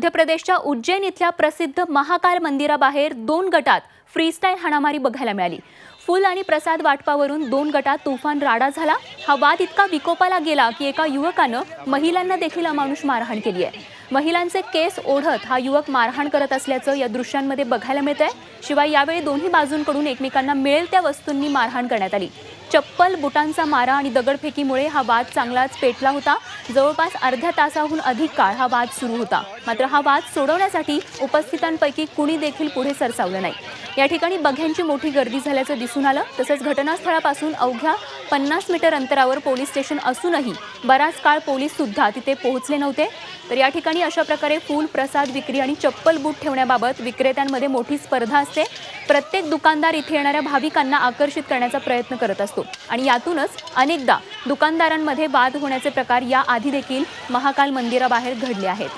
मध्य प्रदेशच्या उज्जैन इथल्या प्रसिद्ध महाकाल मंदिराबाहेर दोन गटात फ्रीस्टाईल हाणामारी बघायला मिळाली. फुल आणि प्रसाद वाटपावरून दोन गटात तुफान राडा झाला. हा वाद इतका विकोपाला गेला की एका युवकानं महिलांना देखील अमानुष मारहाण केली आहे. महिलांचे केस ओढत हा युवक मारहाण करत असल्याचं या दृश्यांमध्ये बघायला मिळत आहे शिवाय यावेळी दोन्ही बाजूंकडून एकमेकांना मिळेल त्या वस्तूंनी मारहाण करण्यात आली. चप्पल बुटांचा मारा आणि दगडफेकीमुळे हा वाद चांगलाच पेटला होता. जवळपास अर्ध्या तासाहून अधिक काळ हा वाद सुरू होता. मात्र हा वाद सोडवण्यासाठी उपस्थितांपैकी कुणी देखील पुढे सरसावलं नाही. या ठिकाणी बघ्यांची मोठी गर्दी झाल्याचं दिसून आलं. तसंच घटनास्थळापासून अवघ्या पन्नास मीटर अंतरावर पोलीस स्टेशन असूनही बराच काळ पोलीस सुद्धा तिथे पोहोचले नव्हते. तर या ठिकाणी अशा प्रकारे फूल प्रसाद विक्री आणि चप्पल बूट ठेवण्याबाबत विक्रेत्यांमध्ये मोठी स्पर्धा असते. प्रत्येक दुकानदार इथे येणाऱ्या भाविकांना आकर्षित करण्याचा प्रयत्न करत असतो. आणि यातूनच अनेकदा दुकानदारांमध्ये वाद होण्याचे प्रकार या आधी देखील महाकाल मंदिराबाहेर घडले आहेत.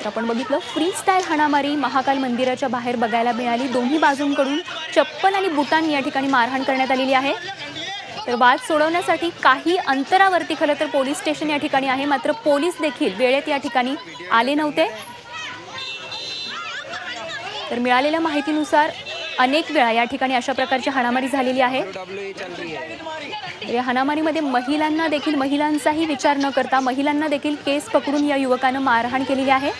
तर आपण बघितलं फ्री स्टाईल हाणामारी महाकाल मंदिराच्या बाहेर बघायला मिळाली. दोन्ही बाजूंकडून चप्पल आणि बुटांनी या ठिकाणी मारहाण करण्यात आलेली आहे. तर वाद सोडवण्यासाठी काही अंतरावरती खरं तर पोलीस स्टेशन या ठिकाणी आहे. मात्र पोलीस देखील वेळेत या ठिकाणी आले नव्हते. तर मिळालेल्या माहितीनुसार अनेक वेळा या ठिकाणी अशा प्रकारची हाणामारी झालेली आहे. या हाणामारीमध्ये महिलांना देखील महिलांचाही विचार न करता महिलांना देखील केस पकडून या युवकानं मारहाण केलेली आहे.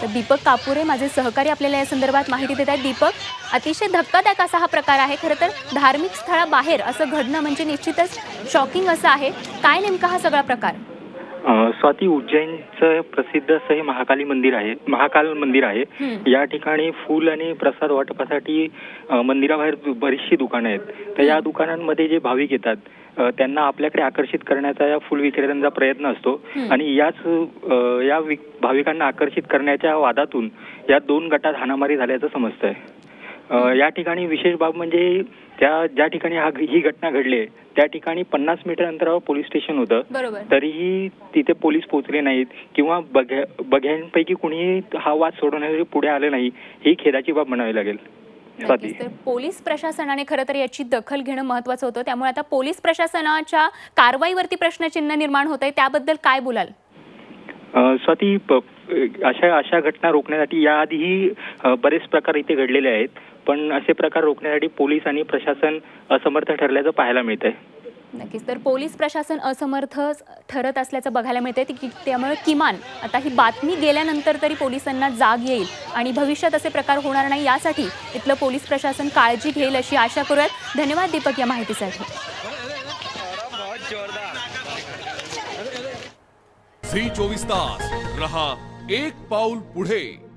तर दीपक कापुरे माझे सहकारी आपल्याला या संदर्भात माहिती देत आहेत. दीपक अतिशय धक्कादायक असा हा प्रकार आहे. खरं तर धार्मिक स्थळाबाहेर असं घडणं म्हणजे निश्चितच शॉकिंग असं आहे. काय नेमका हा सगळा प्रकार? स्वाती उज्जैनचं प्रसिद्ध असं हे महाकाली मंदिर आहे महाकाल मंदिर आहे. या ठिकाणी फूल आणि प्रसाद वाटपासाठी मंदिराबाहेर बरीचशी दुकानं आहेत. तर या दुकानांमध्ये जे भाविक येतात त्यांना आपल्याकडे आकर्षित करण्याचा या फुल विक्रेत्यांचा प्रयत्न असतो. आणि याच या भाविकांना आकर्षित करण्याच्या वादातून या दोन गटात हाणामारी झाल्याचं समजतंय. या ठिकाणी विशेष बाब म्हणजे त्या ज्या ठिकाणी हा ही घटना घडली आहे, त्या ठिकाणी पन्नास मीटर अंतरावर पोलीस स्टेशन होतं. तरीही तिथे पोलीस पोहोचले नाहीत किंवा बघ्या बघ्यांपैकी कुणीही हा वाद सोडवण्यासाठी पुढे आले नाही ही खेदाची बाब म्हणावी लागेल. तर पोलीस प्रशासनाने खरं तर याची दखल घेणं महत्वाचं होतं. त्यामुळे आता पोलीस प्रशासनाच्या कारवाईवरती प्रश्नचिन्ह निर्माण होत आहे. त्याबद्दल काय बोलाल? स्वाती अशा अशा घटना रोखण्यासाठी याआधीही बरेच प्रकार इथे घडलेले आहेत. पण असे प्रकार रोखण्यासाठी पोलीस आणि प्रशासन असमर्थ ठरल्याचं पाहायला मिळत आहे नक्कीच तर पोलीस प्रशासन असमर्थ ठरत असल्याचं बघायला मिळते की त्यामुळे किमान आता ही बातमी गेल्यानंतर तरी पोलिसांना जाग येईल आणि भविष्यात असे प्रकार होणार नाही यासाठी इथलं पोलीस प्रशासन काळजी घेईल अशी आशा करूयात. धन्यवाद दीपक या माहितीसाठी. झी चोवीस तास रहा एक पाऊल पुढे.